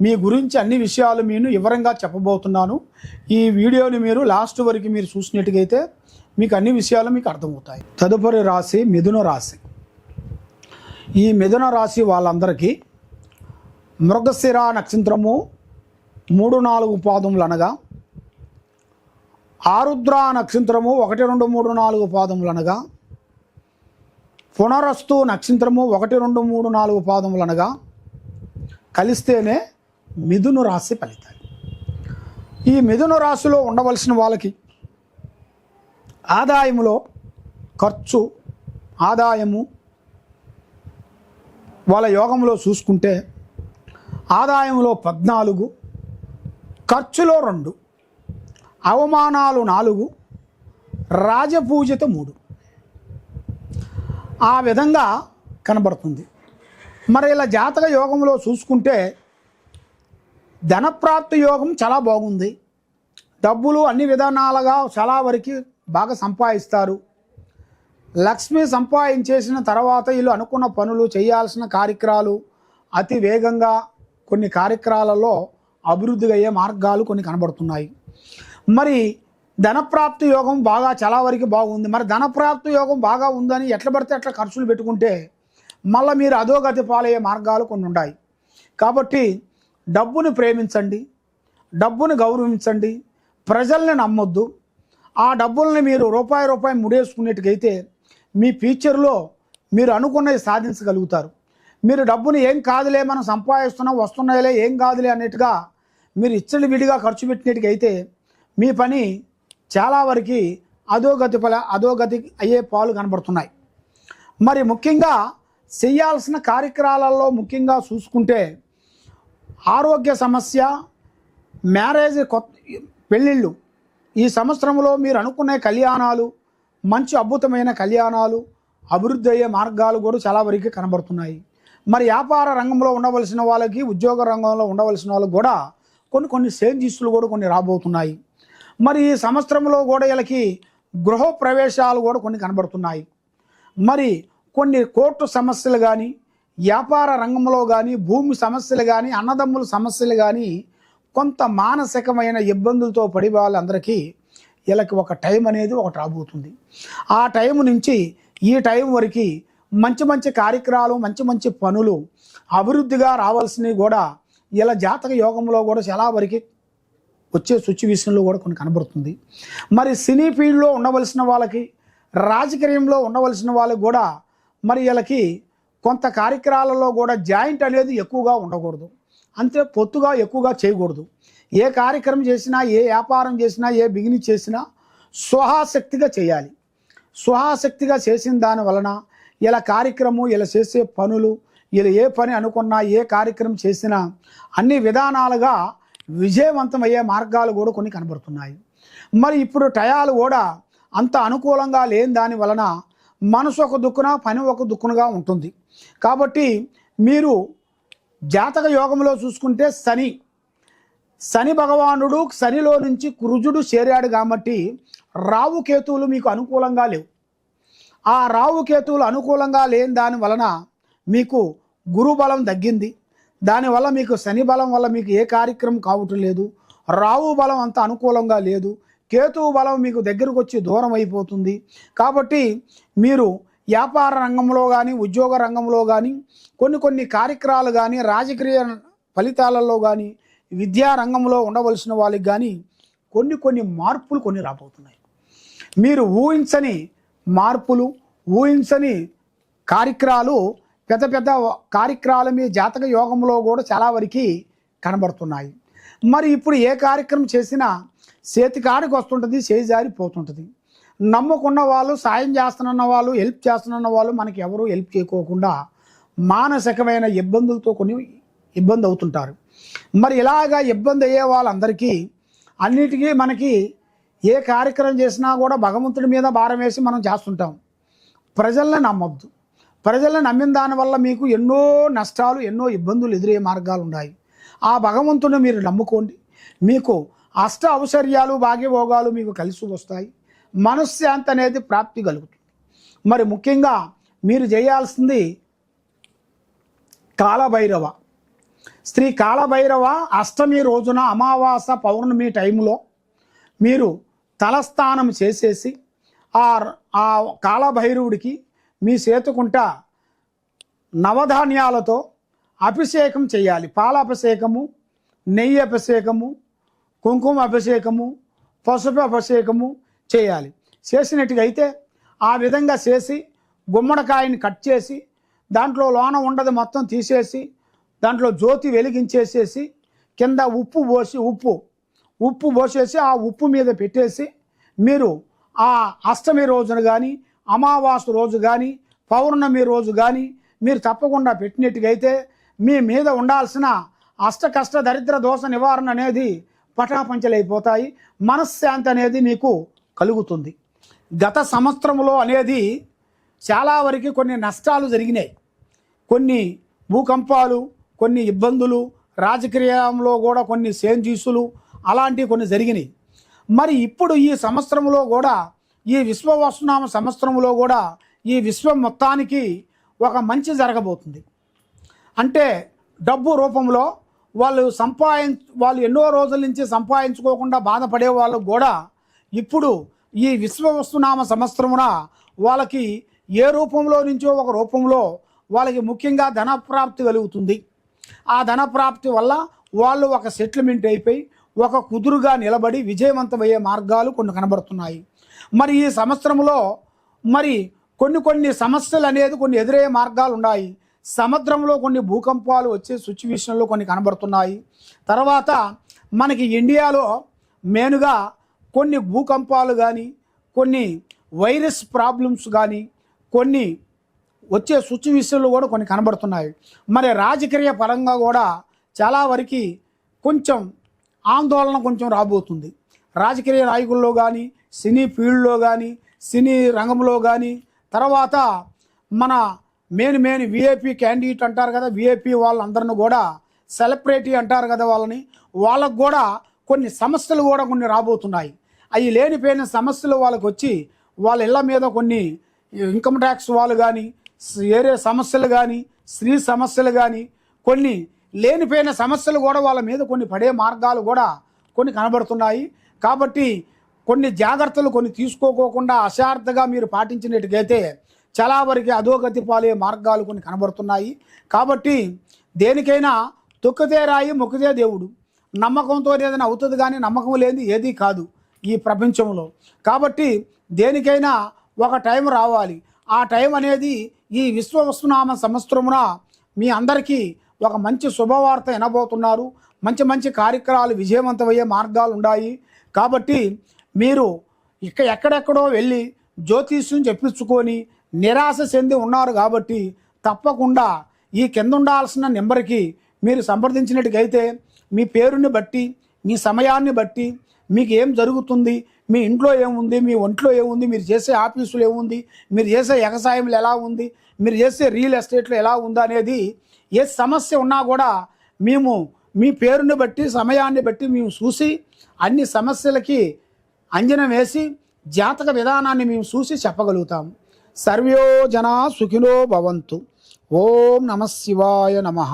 మీ గురించి అన్ని విషయాలు నేను వివరంగా చెప్పబోతున్నాను. ఈ వీడియోని మీరు లాస్ట్ వరకు మీరు చూసినట్టుగైతే మీకు అన్ని విషయాలు మీకు అర్థమవుతాయి. తదుపరి రాశి మిథున రాశి. ఈ మిథున రాశి వాళ్ళందరికీ మృగశిర నక్షత్రము మూడు నాలుగు పాదములు అనగా ఆరుద్ర నక్షత్రము ఒకటి రెండు మూడు నాలుగు పాదములు అనగా పునరస్తు నక్షత్రము ఒకటి రెండు మూడు నాలుగు పాదములు అనగా కలిస్తేనే మిథును రాశి ఫలితాలు. ఈ మిథును రాశిలో ఉండవలసిన వాళ్ళకి ఆదాయములో ఖర్చు ఆదాయము వాళ్ళ యోగంలో చూసుకుంటే ఆదాయంలో పద్నాలుగు ఖర్చులో రెండు అవమానాలు నాలుగు రాజపూజిత మూడు. ఆ విధంగా కనబడుతుంది. మరి ఇలా జాతక యోగంలో చూసుకుంటే ధనప్రాప్తి యోగం చాలా బాగుంది. డబ్బులు అన్ని విధానాలుగా చాలా వరకు బాగా సంపాదిస్తారు. లక్ష్మి సంపాదించేసిన తర్వాత వీళ్ళు అనుకున్న పనులు చేయాల్సిన కార్యక్రమాలు అతి వేగంగా కొన్ని కార్యక్రమాలలో అభివృద్ధి అయ్యే మార్గాలు కొన్ని కనబడుతున్నాయి. మరి ధనప్రాప్తి యోగం బాగా చాలా వరకు బాగుంది. మరి ధనప్రాప్తి యోగం బాగా ఉందని ఎట్లా పడితే అట్లా ఖర్చులు పెట్టుకుంటే మళ్ళీ మీరు అధోగతి పాలయ్యే మార్గాలు కొన్ని ఉన్నాయి. కాబట్టి డబ్బును ప్రేమించండి డబ్బును గౌరవించండి ప్రజల్ని నమ్మొద్దు. ఆ డబ్బుల్ని మీరు రూపాయి రూపాయి ముడేసుకునేట్టుకైతే మీ ఫ్యూచర్లో మీరు అనుకున్నది సాధించగలుగుతారు. మీరు డబ్బుని ఏం కాదులే మనం సంపాదిస్తున్నాం వస్తున్నాయిలే ఏం కాదులే అన్నట్టుగా మీరు ఇచ్చడి విడిగా ఖర్చు పెట్టినట్టుకైతే మీ పని చాలా వరకు అధోగతి పల అధోగతి అయ్యే పాలు కనబడుతున్నాయి. మరి ముఖ్యంగా చేయాల్సిన కార్యక్రమాలలో ముఖ్యంగా చూసుకుంటే ఆరోగ్య సమస్య మ్యారేజ్ కొత్త పెళ్ళిళ్ళు. ఈ సంవత్సరంలో మీరు అనుకునే కళ్యాణాలు మంచి అద్భుతమైన కళ్యాణాలు అభివృద్ధి అయ్యే మార్గాలు కూడా చాలా వరకు కనబడుతున్నాయి. మరి వ్యాపార రంగంలో ఉండవలసిన వాళ్ళకి ఉద్యోగ రంగంలో ఉండవలసిన వాళ్ళకి కూడా కొన్ని కొన్ని చేంజెస్లు కూడా కొన్ని రాబోతున్నాయి. మరి ఈ సంవత్సరంలో కూడా వీళ్ళకి గృహ ప్రవేశాలు కూడా కొన్ని కనబడుతున్నాయి. మరి కొన్ని కోర్టు సమస్యలు కానీ వ్యాపార రంగంలో కానీ భూమి సమస్యలు కానీ అన్నదమ్ముల సమస్యలు కానీ కొంత మానసికమైన ఇబ్బందులతో పడి వాళ్ళందరికీ వీళ్ళకి ఒక టైం అనేది ఒకటి రాబోతుంది. ఆ టైం నుంచి ఈ టైం వరకు మంచి మంచి కార్యక్రమాలు మంచి మంచి పనులు అభివృద్ధిగా రావాల్సినవి కూడా ఇలా జాతక యోగంలో కూడా చాలా వరకు వచ్చే సిచ్యువేషన్లో కూడా కొన్ని కనబడుతుంది. మరి సినీ ఫీల్డ్లో ఉండవలసిన వాళ్ళకి రాజకీయంలో ఉండవలసిన వాళ్ళకి కూడా మరి వీళ్ళకి కొంత కార్యక్రమాలలో కూడా జాయింట్ అనేది ఎక్కువగా ఉండకూడదు. అంతే పొత్తుగా ఎక్కువగా చేయకూడదు. ఏ కార్యక్రమం చేసినా ఏ వ్యాపారం చేసినా ఏ బిగినింగ్ చేసినా స్వహాశక్తిగా చేయాలి. స్వహాశక్తిగా చేసిన దాని వలన ఇలా కార్యక్రమం ఇలా చేసే పనులు ఇలా ఏ పని అనుకున్నా ఏ కార్యక్రమం చేసినా అన్ని విధానాలుగా విజయవంతమయ్యే మార్గాలు కూడా కొన్ని కనబడుతున్నాయి. మరి ఇప్పుడు టయాలు కూడా అంత అనుకూలంగా లేని దాని వలన మనసు ఒక దుక్కున పని ఒక దుక్కునగా ఉంటుంది. కాబట్టి మీరు జాతక యోగంలో చూసుకుంటే శని శని భగవానుడు శనిలో నుంచి కురుజుడు చేరాడు కాబట్టి రావు కేతువులు మీకు అనుకూలంగా లేవు. ఆ రావు కేతువులు అనుకూలంగా లేని దాని వలన మీకు గురు బలం తగ్గింది. దానివల్ల మీకు శని బలం వల్ల మీకు ఏ కార్యక్రమం కావటం లేదు. రావు బలం అంత అనుకూలంగా లేదు. కేతువు బలం మీకు దగ్గరకు వచ్చి దూరం అయిపోతుంది. కాబట్టి మీరు వ్యాపార రంగంలో కానీ ఉద్యోగ రంగంలో కానీ కొన్ని కొన్ని కార్యక్రమాలు కానీ రాజకీయ ఫలితాలలో కానీ విద్యా రంగంలో ఉండవలసిన వాళ్ళకి కానీ కొన్ని కొన్ని మార్పులు కొన్ని రాబోతున్నాయి. మీరు ఊహించని మార్పులు ఊహించని కార్యక్రమాలు పెద్ద పెద్ద కార్యక్రమాలు మీ జాతక యోగంలో కూడా చాలా వరకు కనబడుతున్నాయి. మరి ఇప్పుడు ఏ కార్యక్రమం చేసినా చేతికాడికి వస్తుంటుంది చేయి జారిపోతుంటుంది. నమ్ముకున్న వాళ్ళు సాయం చేస్తున్న వాళ్ళు హెల్ప్ చేస్తున్న వాళ్ళు మనకి ఎవరు హెల్ప్ చేయకోకుండా మానసికమైన ఇబ్బందులతో కొన్ని ఇబ్బంది అవుతుంటారు. మరి ఇలాగా ఇబ్బంది అయ్యే వాళ్ళందరికీ అన్నిటికీ మనకి ఏ కార్యక్రమం చేసినా కూడా భగవంతుడి మీద భారం వేసి మనం చేస్తుంటాం. ప్రజల్ని నమ్మొద్దు. ప్రజల్ని నమ్మిన దానివల్ల మీకు ఎన్నో నష్టాలు ఎన్నో ఇబ్బందులు ఎదురయ్యే మార్గాలు ఉన్నాయి. ఆ భగవంతుని మీరు నమ్ముకోండి. మీకు అష్ట ఔశ్వర్యాలు భాగ్యభోగాలు మీకు కలిసి వస్తాయి. మనశ్శాంతి అనేది ప్రాప్తి కలుగుతుంది. మరి ముఖ్యంగా మీరు చేయాల్సింది కాలభైరవ. శ్రీ కాలభైరవ అష్టమి రోజున అమావాస పౌర్ణమి టైంలో మీరు తలస్నానం చేసేసి ఆ ఆ కాలభైరవుడికి మీ చేతుకుంట నవధాన్యాలతో అభిషేకం చేయాలి. పాల అభిషేకము నెయ్యి అభిషేకము కుంకుమ అభిషేకము పసుపు అభిషేకము చేయాలి. చేసినట్టుగా అయితే ఆ విధంగా చేసి గుమ్మడికాయని కట్ చేసి దాంట్లో లోన ఉండదు మొత్తం తీసేసి దాంట్లో జ్యోతి వెలిగించేసేసి కింద ఉప్పు పోసి ఉప్పు. ఉప్పు పోసేసి ఆ ఉప్పు మీద పెట్టేసి మీరు ఆ అష్టమి రోజున కానీ అమావాస రోజు కానీ పౌర్ణమి రోజు కానీ మీరు తప్పకుండా పెట్టినట్టుగైతే మీ మీద ఉండాల్సిన అష్ట కష్ట దరిద్ర దోష నివారణ అనేది పటాపంచలైపోతాయి. మనశ్శాంతి అనేది మీకు కలుగుతుంది. గత సంవత్సరంలో అనేది చాలా వరకు కొన్ని నష్టాలు జరిగినాయి. కొన్ని భూకంపాలు కొన్ని ఇబ్బందులు రాజకీయంలో కూడా కొన్ని సేంజీసులు అలాంటివి కొన్ని జరిగినాయి. మరి ఇప్పుడు ఈ సంవత్సరంలో కూడా ఈ విశ్వవస్తునామ సంవత్సరంలో కూడా ఈ విశ్వం మొత్తానికి ఒక మంచి జరగబోతుంది. అంటే డబ్బు రూపంలో వాళ్ళు సంపాదించ వాళ్ళు ఎన్నో రోజుల నుంచి సంపాదించుకోకుండా బాధపడే వాళ్ళు కూడా ఇప్పుడు ఈ విశ్వవస్తునామ సంవత్సరమున వాళ్ళకి ఏ రూపంలో నుంచో ఒక రూపంలో వాళ్ళకి ముఖ్యంగా ధనప్రాప్తి కలుగుతుంది. ఆ ధనప్రాప్తి వల్ల వాళ్ళు ఒక సెటిల్మెంట్ అయిపోయి ఒక కుదురుగా నిలబడి విజయవంతమయ్యే మార్గాలు కొన్ని కనబడుతున్నాయి. మరి ఈ సంవత్సరంలో మరి కొన్ని కొన్ని సమస్యలు అనేది కొన్ని ఎదురయ్యే మార్గాలు ఉన్నాయి. సముద్రంలో కొన్ని భూకంపాలు వచ్చే సిచ్యువేషన్లో కొన్ని కనబడుతున్నాయి. తర్వాత మనకి ఇండియాలో మెయిన్గా కొన్ని భూకంపాలు కానీ కొన్ని వైరస్ ప్రాబ్లమ్స్ కానీ కొన్ని వచ్చే సిచ్యువేషన్లు కూడా కొన్ని కనబడుతున్నాయి. మరి రాజకీయ పరంగా కూడా చాలా వరకు కొంచెం ఆందోళన కొంచెం రాబోతుంది. రాజకీయ నాయకుల్లో కానీ సినీ ఫీల్డ్లో కానీ సినీ రంగంలో కానీ తర్వాత మన మెయిన్ మెయిన్ విఐపి క్యాండిడేట్ అంటారు కదా విఐపి వాళ్ళందరిని కూడా సెలబ్రిటీ అంటారు కదా వాళ్ళని వాళ్ళకు కూడా కొన్ని సమస్యలు కూడా కొన్ని రాబోతున్నాయి. అవి లేనిపోయిన సమస్యలు వాళ్ళకు వచ్చి వాళ్ళ ఇళ్ళ మీద కొన్ని ఇన్కమ్ ట్యాక్స్ వాళ్ళు కానీ వేరే సమస్యలు కానీ స్త్రీ సమస్యలు కానీ కొన్ని లేనిపోయిన సమస్యలు కూడా వాళ్ళ మీద కొన్ని పడే మార్గాలు కూడా కొన్ని కనబడుతున్నాయి. కాబట్టి కొన్ని జాగ్రత్తలు కొన్ని తీసుకోకోకుండా అశార్థగా మీరు పాటించినట్టుకైతే చాలా వరకు అధోగతి పాలే మార్గాలు కొన్ని కనబడుతున్నాయి. కాబట్టి దేనికైనా తొక్కితే రాయి మొక్కితే దేవుడు. నమ్మకంతో ఏదైనా అవుతుంది కానీ నమ్మకం లేని ఏదీ కాదు. ఈ ప్రపంచంలో. కాబట్టి దేనికైనా ఒక టైం రావాలి. ఆ టైం అనేది ఈ విశ్వవస్తునామ సంవత్సరమున మీ అందరికీ ఒక మంచి శుభవార్త వినబోతున్నారు. మంచి మంచి కార్యక్రమాలు విజయవంతమయ్యే మార్గాలు ఉన్నాయి కాబట్టి మీరు ఇక ఎక్కడెక్కడో వెళ్ళి జ్యోతిష్యం చెప్పించుకొని నిరాశ చెంది ఉన్నారు కాబట్టి తప్పకుండా ఈ కింద ఉండాల్సిన నెంబర్కి మీరు సంప్రదించినట్టుగైతే మీ పేరుని బట్టి మీ సమయాన్ని బట్టి మీకు ఏం జరుగుతుంది? మీ ఇంట్లో ఏముంది? మీ ఒంట్లో ఏముంది? మీరు చేసే ఆఫీసులు ఏముంది? మీరు చేసే వ్యవసాయంలో ఎలా ఉంది? మీరు చేసే రియల్ ఎస్టేట్లో ఎలా ఉంది అనేది ఏ సమస్య ఉన్నా కూడా మేము మీ పేరుని బట్టి సమయాన్ని బట్టి మేము చూసి అన్ని సమస్యలకి అంజనం వేసి జాతక విధానాన్ని మేము చూసి చెప్పగలుగుతాం. సర్వ్యో జనా సుఖినో భవంతు. ఓం నమ శివాయ నమః.